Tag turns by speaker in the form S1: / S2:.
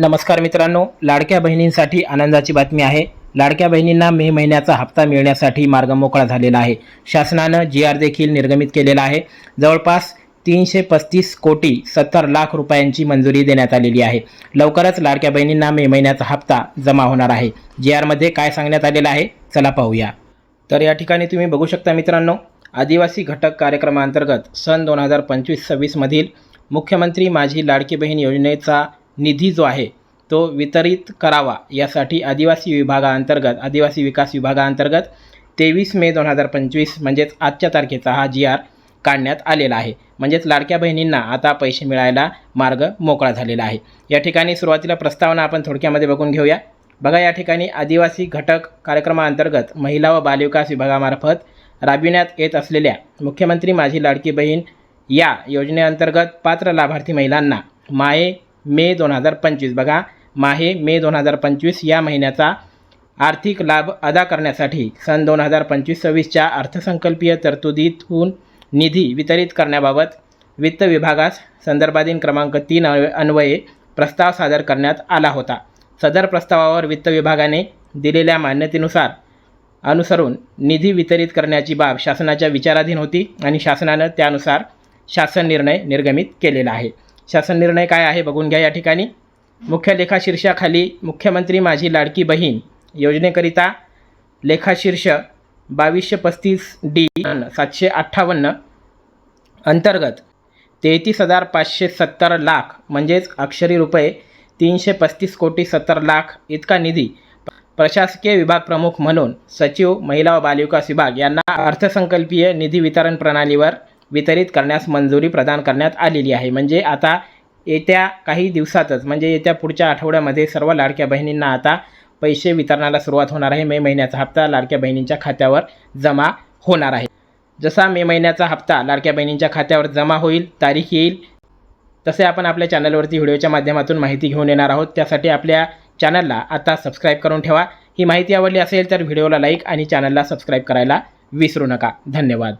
S1: नमस्कार मित्रांनो लाडक्या बहिणींसाठी आनंदाची बातमी आहे. लाडक्या बहिणींना मे महिन्याचा हप्ता मिळण्यासाठी मार्ग मोकळा झालेला आहे. शासनानं जी आर देखील निर्गमित केलेला आहे. जवळपास तीनशे पस्तीस कोटी सत्तर लाख रुपयांची मंजुरी देण्यात आलेली आहे. लवकरच लाडक्या बहिणींना मे महिन्याचा हप्ता जमा होणार आहे. जी आरमध्ये काय सांगण्यात आलेलं आहे चला पाहूया. तर या ठिकाणी तुम्ही बघू शकता मित्रांनो आदिवासी घटक कार्यक्रमाअंतर्गत सन दोन हजार पंचवीस सव्वीसमधील मुख्यमंत्री माझी लाडकी बहीण योजनेचा निधी जो आहे तो वितरित करावा. यासाठी आदिवासी विभागाअंतर्गत आदिवासी विकास विभागाअंतर्गत तेवीस मे दोन हजार पंचवीस म्हणजेच आजच्या तारखेचा हा जी आर काढण्यात आलेला आहे. म्हणजेच लाडक्या बहिणींना आता पैसे मिळायला मार्ग मोकळा झालेला आहे. या ठिकाणी सुरुवातीला प्रस्तावना आपण थोडक्यामध्ये बघून घेऊया. बघा या ठिकाणी आदिवासी घटक कार्यक्रमाअंतर्गत महिला व बालविकास विभागामार्फत राबविण्यात येत असलेल्या मुख्यमंत्री माझी लाडकी बहीण या योजनेअंतर्गत पात्र लाभार्थी महिलांना माये मे दोन हजार पंचवीस. बघा माहे मे दोन हजार पंचवीस या महिन्याचा आर्थिक लाभ अदा करण्यासाठी सन दोन हजार पंचवीस सव्वीसच्या अर्थसंकल्पीय तरतुदीतून निधी वितरित करण्याबाबत वित्त विभागास संदर्भाधीन क्रमांक तीन अन्वये प्रस्ताव सादर करण्यात आला होता. सदर प्रस्तावावर वित्त विभागाने दिलेल्या मान्यतेनुसार अनुसरून निधी वितरित करण्याची बाब शासनाच्या विचाराधीन होती आणि शासनानं त्यानुसार शासन निर्णय निर्गमित केलेला आहे. शासन निर्णय काय आहे बघून घ्या या ठिकाणी. मुख्य लेखाशीर्षाखाली मुख्यमंत्री माझी लाडकी बहीण योजनेकरिता लेखाशीर्ष बावीसशे पस्तीस डी सातशे अठ्ठावन्न अंतर्गत तेहतीस हजार पाचशे सत्तर लाख म्हणजेच अक्षरी रुपये तीनशे पस्तीस कोटी सत्तर लाख इतका निधी प्रशासकीय विभाग प्रमुख म्हणून सचिव महिला व बालविकास विभाग यांना अर्थसंकल्पीय निधी वितरण प्रणालीवर वितरित करण्यास मंजुरी प्रदान करण्यात आलेली आहे. म्हणजे आता येत्या काही दिवसातच म्हणजे येत्या पुढच्या आठवड्यामध्ये सर्व लाडक्या बहिणींना आता पैसे वितरणाला सुरुवात होणार आहे. मे महिन्याचा हप्ता लाडक्या बहिणींच्या खात्यावर जमा होणार आहे. जसा मे महिन्याचा हप्ता लाडक्या बहिणींच्या खात्यावर जमा होईल तारीख येईल तसे आपण आपल्या चॅनलवरती व्हिडिओच्या माध्यमातून माहिती घेऊन येणार आहोत. त्यासाठी आपल्या चॅनलला आता सबस्क्राईब करून ठेवा. ही माहिती आवडली असेल तर व्हिडिओला लाईक आणि चॅनलला सबस्क्राईब करायला विसरू नका. धन्यवाद.